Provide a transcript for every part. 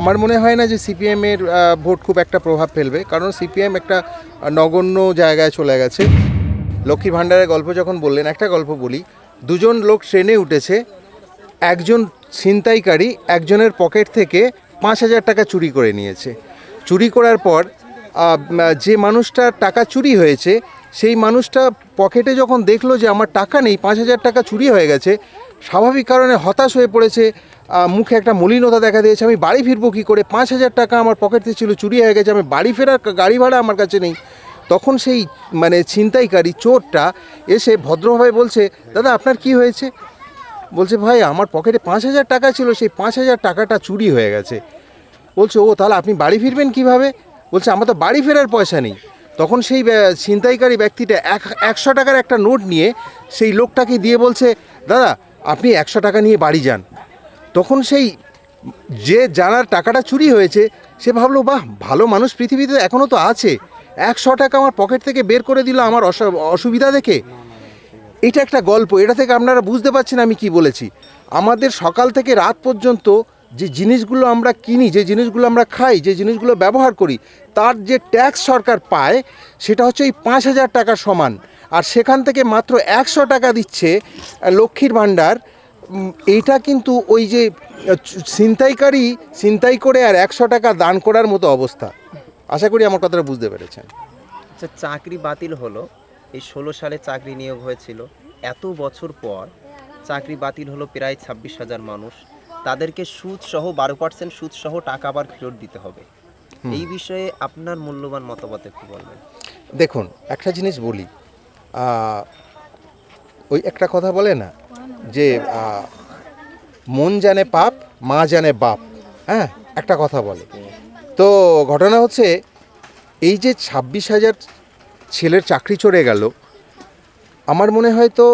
আমার মনে হয় না যে সিপিএম এর ভোট খুব একটা প্রভাব ফেলবে কারণ সিপিএম একটা নগণ্য জায়গায় চলে গেছে। লক্ষ্মী ভাণ্ডারের গল্প যখন বললেন একটা গল্প বলি দুজন লোক ট্রেনে উঠেছে একজন ছিনতাইকারী একজনের পকেট থেকে পাঁচ হাজার টাকা চুরি করে নিয়েছে। চুরি করার পর যে মানুষটার টাকা চুরি হয়েছে সেই মানুষটা পকেটে যখন দেখল যে আমার টাকা নেই পাঁচ হাজার টাকা চুরি হয়ে গেছে স্বাভাবিক কারণে হতাশ হয়ে পড়েছে মুখে একটা মলিনতা দেখা দিয়েছে। আমি বাড়ি ফিরবো কী করে? পাঁচ হাজার টাকা আমার পকেটে ছিল, চুরি হয়ে গেছে, আমি বাড়ি ফেরার গাড়ি ভাড়া আমার কাছে নেই। তখন সেই মানে ছিনতাইকারী চোরটা এসে ভদ্রভাবে বলছে, দাদা, আপনার কি হয়েছে? বলছে, ভাই, আমার পকেটে পাঁচ হাজার টাকা ছিল, সেই পাঁচ হাজার টাকাটা চুরি হয়ে গেছে। বলছে, ও, তাহলে আপনি বাড়ি ফিরবেন কীভাবে? বলছে, আমার তো বাড়ি ফেরার পয়সা নেই। তখন সেই ছিনতাইকারী ব্যক্তিটা এক, একশো টাকার একটা নোট নিয়ে সেই লোকটাকে দিয়ে বলছে, দাদা আপনি একশো টাকা নিয়ে বাড়ি যান। তখন সেই যে জানার টাকাটা চুরি হয়েছে, সে ভাবলো, বাহ, ভালো মানুষ পৃথিবীতে এখনও তো আছে। একশো টাকা আমার পকেট থেকে বের করে দিল আমার অসু- অসুবিধা দেখে? এটা একটা গল্প। এটা থেকে আপনারা বুঝতে পারছেন আমি কি বলেছি। আমাদের সকাল থেকে রাত পর্যন্ত যে জিনিসগুলো আমরা কিনি, যে জিনিসগুলো আমরা খাই, যে জিনিসগুলো ব্যবহার করি, তার যে ট্যাক্স সরকার পায়, সেটা হচ্ছে এই পাঁচ হাজার টাকার সমান। আর সেখান থেকে মাত্র একশো টাকা দিচ্ছে লক্ষ্মীর ভাণ্ডার। এইটা কিন্তু ওই যে ছিনতাইকারী ছিনতাই করে আর একশো টাকা দান করার মতো অবস্থা। আশা করি আমার কথাটা বুঝতে পেরেছেন। আচ্ছা চাকরি বাতিল হলো। এই ষোলো সালে চাকরি নিয়োগ হয়েছিল। এত বছর পর চাকরি বাতিল হলো প্রায় ছাব্বিশ হাজার মানুষ। তাদেরকে সুদ সহ বারো পার্সেন্ট সুদ সহ টাকা আবার ফেরত দিতে হবে। এই বিষয়ে আপনার মূল্যবান মতামত একটু বলবেন। দেখুন একটা জিনিস বলি। ওই একটা কথা বলে না যে মন জানে পাপ, মা জানে বাপ। হ্যাঁ একটা কথা বলে। তো ঘটনা হচ্ছে, এই যে ছাব্বিশ হাজার ছেলের চাকরি চড়ে গেল, আমার মনে হয় তো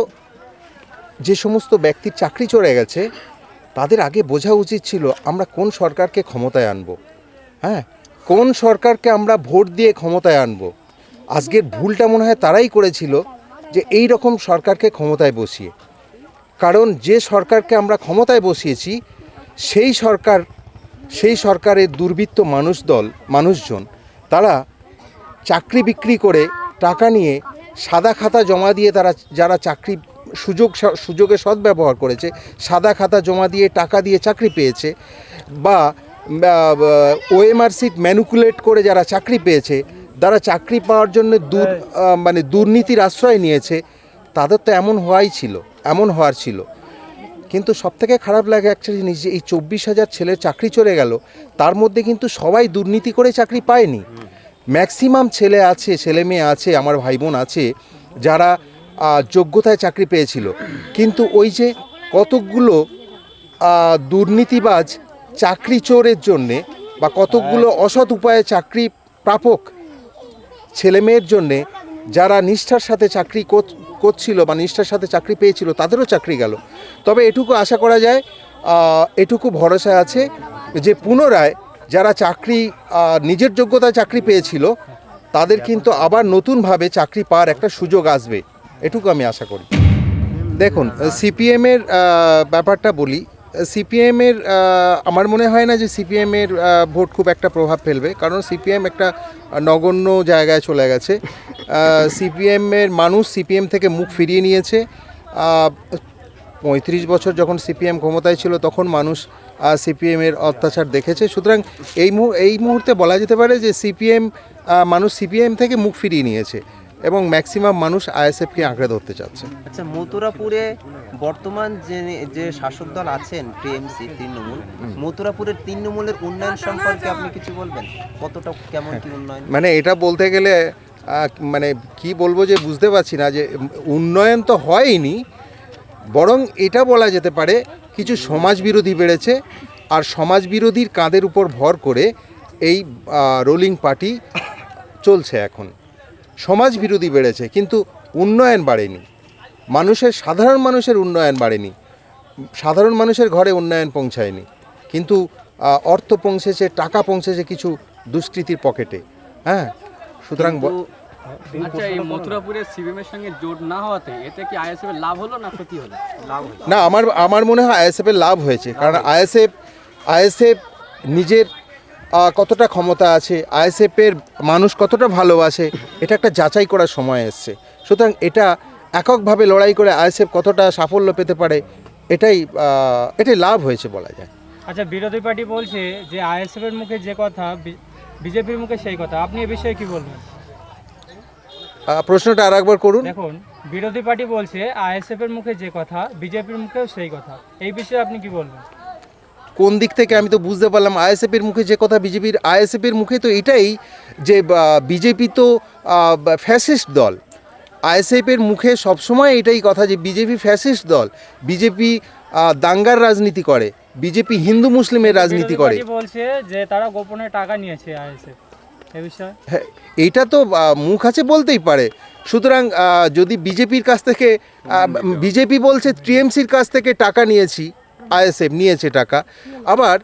যে সমস্ত ব্যক্তির চাকরি চড়ে গেছে, তাদের আগে বোঝা উচিত ছিল, আমরা কোন সরকারকে ক্ষমতায় আনব। হ্যাঁ কোন সরকারকে আমরা ভোট দিয়ে ক্ষমতায় আনব। আজকের ভুলটা মনে হয় তারাই করেছিল যে এই রকম সরকারকে ক্ষমতায় বসিয়ে। কারণ যে সরকারকে আমরা ক্ষমতায় বসিয়েছি, সেই সরকার, সেই সরকারের দুর্বৃত্ত মানুষ দল, মানুষজন, তারা চাকরি বিক্রি করে টাকা নিয়ে সাদা খাতা জমা দিয়ে তারা, যারা চাকরি সুযোগ সুযোগে সদ্ব্যবহার করেছে, সাদা খাতা জমা দিয়ে টাকা দিয়ে চাকরি পেয়েছে বা ওএমআর সিট ম্যানুকুলেট করে যারা চাকরি পেয়েছে যারা চাকরি পাওয়ার জন্য দূর মানে দুর্নীতির আশ্রয় নিয়েছে তাদের তো এমন হওয়াই ছিল এমন হওয়ার ছিল। কিন্তু সব থেকে খারাপ লাগে একটা জিনিস যে এই চব্বিশ হাজার ছেলের চাকরি চলে গেল তার মধ্যে কিন্তু সবাই দুর্নীতি করে চাকরি পায়নি। ম্যাক্সিমাম ছেলে আছে ছেলে মেয়ে আছে আমার ভাই বোন আছে যারা যোগ্যতায় চাকরি পেয়েছিল। কিন্তু ওই যে কতকগুলো দুর্নীতিবাজ চাকরি চোরের জন্যে বা কতকগুলো অসৎ উপায়ে চাকরি প্রাপক ছেলে মেয়ের জন্যে যারা নিষ্ঠার সাথে চাকরি কর- করছিল বা নিষ্ঠার সাথে চাকরি পেয়েছিল, তাদেরও চাকরি গেল। তবে এটুকু আশা করা যায় এটুকু ভরসা আছে যে পুনরায় যারা চাকরি নিজের যোগ্যতায় চাকরি পেয়েছিল, তাদের কিন্তু আবার নতুনভাবে চাকরি পাওয়ার একটা সুযোগ আসবে। এটুকু আমি আশা করি। দেখুন সিপিএমের ব্যাপারটা বলি সিপিএমের আমার মনে হয় না যে সিপিএমের ভোট খুব একটা প্রভাব ফেলবে, কারণ সিপিএম একটা নগণ্য জায়গায় চলে গেছে। সিপিএমের মানুষ সিপিএম থেকে মুখ ফিরিয়ে নিয়েছে। পঁয়ত্রিশ বছর যখন সিপিএম ক্ষমতায় ছিল, তখন মানুষ সিপিএমের অত্যাচার দেখেছে। সুতরাং এই এই মুহূর্তে বলা যেতে পারে যে সিপিএম মানুষ সিপিএম থেকে মুখ ফিরিয়ে নিয়েছে। এবং ম্যাক্সিমাম মানুষ আইএসএফকে আঁকড়ে ধরতে চাচ্ছে। আচ্ছা মথুরাপুরে বর্তমান যে যে শাসক দল আছেন টিএমসি তৃণমূল মথুরাপুরের তৃণমূলের উন্নয়ন সম্পর্কে আপনি কিছু বলবেন? কতটা কেমন কি উন্নয়ন? মানে এটা বলতে গেলে মানে কি বলব যে বুঝতে পারছি না যে উন্নয়ন তো হয়নি বরং এটা বলা যেতে পারে কিছু সমাজ বিরোধী বেড়েছে আর সমাজ বিরোধীর কাঁধের উপর ভর করে এই রোলিং পার্টি চলছে এখন। সমাজ বিরোধী বেড়েছে কিন্তু উন্নয়ন বাড়েনি। মানুষের সাধারণ মানুষের উন্নয়ন বাড়েনি। সাধারণ মানুষের ঘরে উন্নয়ন পৌঁছায়নি। কিন্তু অর্থ পৌঁছেছে টাকা পৌঁছেছে কিছু দুষ্কৃতির পকেটে। হ্যাঁ? সুতরাং আচ্ছা এই মথুরাপুরের সিবিএম সঙ্গে জোট না হওয়াতে এতে কি আইএসএফ এর লাভ হলো না ক্ষতি হলো? লাভ হলো। না আমার আমার মনে হয় আইএসএফের লাভ হয়েছে। কারণ আইএসএফ আইএসএফ নিজের কতটা ক্ষমতা আছে আইএসএফের মানুষ কতটা ভালোবাসে এটা একটা যাচাই করার সময় এসছে। সুতরাং এটা এককভাবে লড়াই করে আইএসএফ কতটা সাফল্য পেতে পারে এটাই এটাই লাভ হয়েছে বলা যায়। আচ্ছা বিরোধী পার্টি বলছে যে আইএসএফ এর মুখে যে কথা বিজেপির মুখে সেই কথা। আপনি এ বিষয়ে কি বলবেন? প্রশ্নটা আর একবার করুন। দেখুন বিরোধী পার্টি বলছে আইএসএফ এর মুখে যে কথা বিজেপির মুখেও সেই কথা। এই বিষয়ে আপনি কি বলবেন? কোন দিক থেকে আমি তো বুঝতে পারলাম আইএসএফের মুখে যে কথা বিজেপির আইএসএফের মুখে তো এটাই যে বিজেপি তো ফ্যাসিস্ট দল। আইএসএফের মুখে সবসময় এটাই কথা যে বিজেপি ফ্যাসিস্ট দল। বিজেপি দাঙ্গার রাজনীতি করে। বিজেপি হিন্দু মুসলিমের রাজনীতি করে। বলছে যে তারা গোপনে টাকা নিয়েছে আইএসএফ। হ্যাঁ এইটা তো মুখ আছে বলতেই পারে। সুতরাং যদি বিজেপির কাছ থেকে বিজেপি বলছে টিএমসির কাছ থেকে টাকা নিয়েছি আইএসএফ নিয়েছে টাকা। আবার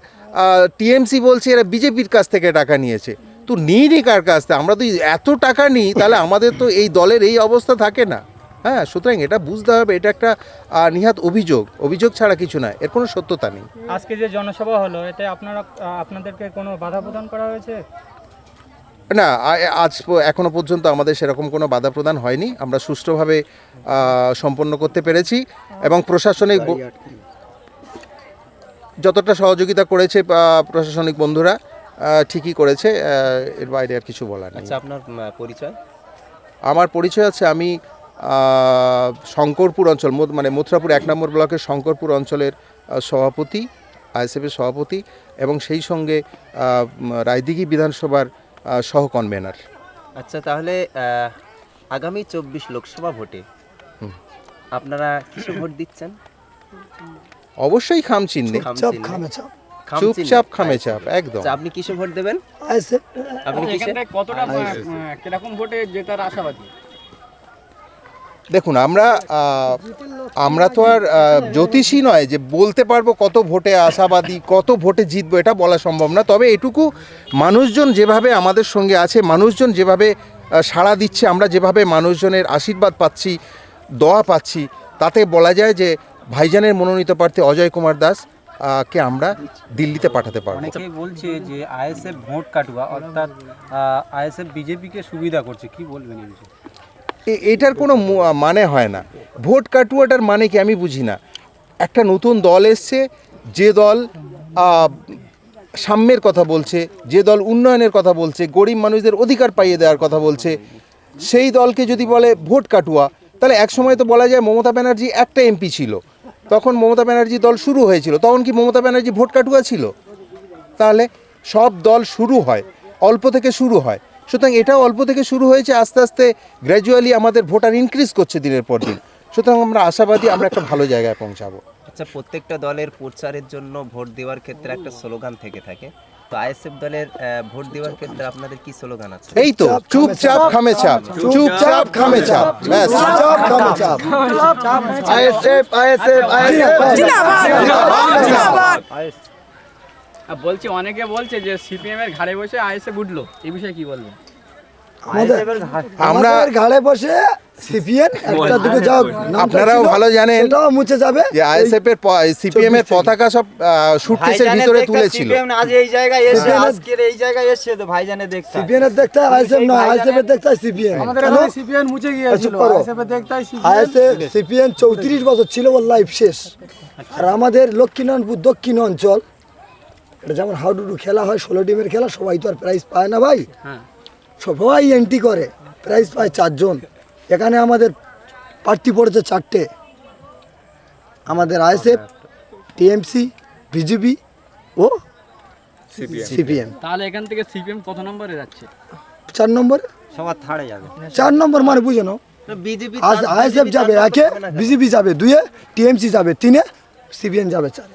টিএমসি বলছে এরা বিজেপির কাছ থেকে টাকা নিয়েছে। তো নিই নি কার কাছ থেকে? আমরা তো এত টাকা নিই তাহলে আমাদের তো এই দলের এই অবস্থা থাকে না। হ্যাঁ সুতরাং এটা বুঝতে হবে এটা একটা নিহাত অভিযোগ। অভিযোগ ছাড়া কিছু না এর কোনো সত্যতা নেই। আজকে যে জনসভা হলো এতে আপনারা আপনাদেরকে কোনো বাধা প্রদান করা হয়েছে? না আজ প- এখনও পর্যন্ত আমাদের সেরকম কোনো বাধা প্রদান হয়নি। আমরা সুষ্ঠুভাবে সম্পন্ন করতে পেরেছি এবং প্রশাসনিক যতটা সহযোগিতা করেছে প্রশাসনিক বন্ধুরা ঠিকই করেছে এর বাইরে আর কিছু বলার নেই। আচ্ছা আপনার পরিচয়? আমার পরিচয় আছে আমি শঙ্করপুর অঞ্চল মানে মথুরাপুর এক নম্বর ব্লকের শঙ্করপুর অঞ্চলের সভাপতি আইএসএফের সভাপতি এবং সেই সঙ্গে রায়দিঘি বিধানসভার সহ কনভেনার আচ্ছা তাহলে আগামী চব্বিশ লোকসভা ভোটে আপনারা কিসে ভোট দিচ্ছেন? অবশ্যই খাম চিহ্নে চাপ খামে চাপ। চুপচাপ? খামে চাপ একদম। আপনি কিসে ভোট দেবেন? আপনি কিসে? কতটা কীরকম ভোটে জেতার আশাবাদী? দেখুন আমরা আমরা তো আর জ্যোতিষী নয় যে বলতে পারব কত ভোটে আশাবাদী কত ভোটে জিতবো এটা বলা সম্ভব না। তবে এটুকু মানুষজন যেভাবে আমাদের সঙ্গে আছে মানুষজন যেভাবে সাড়া দিচ্ছে আমরা যেভাবে মানুষজনের আশীর্বাদ পাচ্ছি দোয়া পাচ্ছি তাতে বলা যায় যে ভাইজানের মনোনীত প্রার্থী অজয় কুমার দাস কে আমরা দিল্লিতে পাঠাতে পারব। অনেকেই বলছে যে আইএসএফ ভোট কাটুয়া অর্থাৎ আইএসএফ বিজেপিকে সুবিধা করছে। কি বলবেন এই বিষয়ে? এটার কোনো মানে হয় না। ভোট কাটুয়াটার মানে কি আমি বুঝি না। একটা নতুন দল এসছে যে দল সাম্যের কথা বলছে যে দল উন্নয়নের কথা বলছে গরিব মানুষদের অধিকার পাইয়ে দেওয়ার কথা বলছে সেই দলকে যদি বলে ভোট কাটুয়া তাহলে এক সময় তো বলা যায় মমতা ব্যানার্জি একটা এমপি ছিল। তখন মমতা ব্যানার্জি দল শুরু হয়েছিল। তখন কি মমতা ব্যানার্জি ভোট কাটুয়া ছিল? তাহলে সব দল শুরু হয়, অল্প থেকে শুরু হয়। সুতরাং এটাও অল্প থেকে শুরু হয়েছে, আস্তে আস্তে গ্র্যাজুয়ালি আমাদের ভোটার ইনক্রিজ করছে দিনের পর দিন। সুতরাং আমরা আশাবাদী আমরা একটা ভালো জায়গায় পৌঁছাবো। আচ্ছা প্রত্যেকটা দলের প্রচারের জন্য ভোট দেওয়ার ক্ষেত্রে একটা স্লোগান থেকে থাকে। তো আইএসএফ দলের ভোট দেওয়ার ক্ষেত্রে আপনাদের কি স্লোগান আছে? এই তো চুপচাপ খামে চাপ। চুপচাপ খামে চাপ ব্যাস। চাপ। খামে চাপ। আর বলছে অনেকে বলছে যে সিপিএম এর ঘাড়ে বসে আইএসএফ উঠল। এই বিষয়ে কি বলবেন? আমরা ঘাড়ে বসে সিপিএন একটা দুটো যাও আপনারাও ভালো জানেন সেটাও মুছে যাবে। যে আইএসএফ এর সিপিএম এর পতাকা সব সুটকেসের ভিতরে তুলেছিল। আজ এই জায়গায় এসে সিপিএম এর- আজকের এই জায়গায় এসে তো ভাইজানে দেখতে। সিপিএন এর দেখতে আইএসএফ নয় আইএসএফ এর দেখতে সিপিএন আমাদের এখানে সিপিএন মুছে গিয়েছিল। আইএসএফ এর দেখতে আইএসএফ সিপিএন 34 বছর ছিল ওর লাইফ শেষ। আর আমাদের লক্ষ্মীনারায়ণপুর দক্ষিণ অঞ্চল এটা যেমন হাউডুডু খেলা হয় ষোলো টিমের খেলা সবাই তো আর প্রাইজ পায় না ভাই। হ্যাঁ। সবাই এন্ট্রি করে প্রাইজ পায় চারজন। এখানে আমাদের প্রার্থী পড়েছে চারটে। আমাদের আইএসএফ টিএমসি বিজেপি ও সিপিএম। তাহলে এখান থেকে সিপিএম কত নম্বরে যাচ্ছে? চার নম্বর? সবার থাড়ে যাবে। চার নম্বর মানে বুঝে নাও। বিজেপি আজ আইএসএফ যাবে একে বিজেপি যাবে দুয়ে টিএমসি যাবে তিনে সিপিএম যাবে চারে।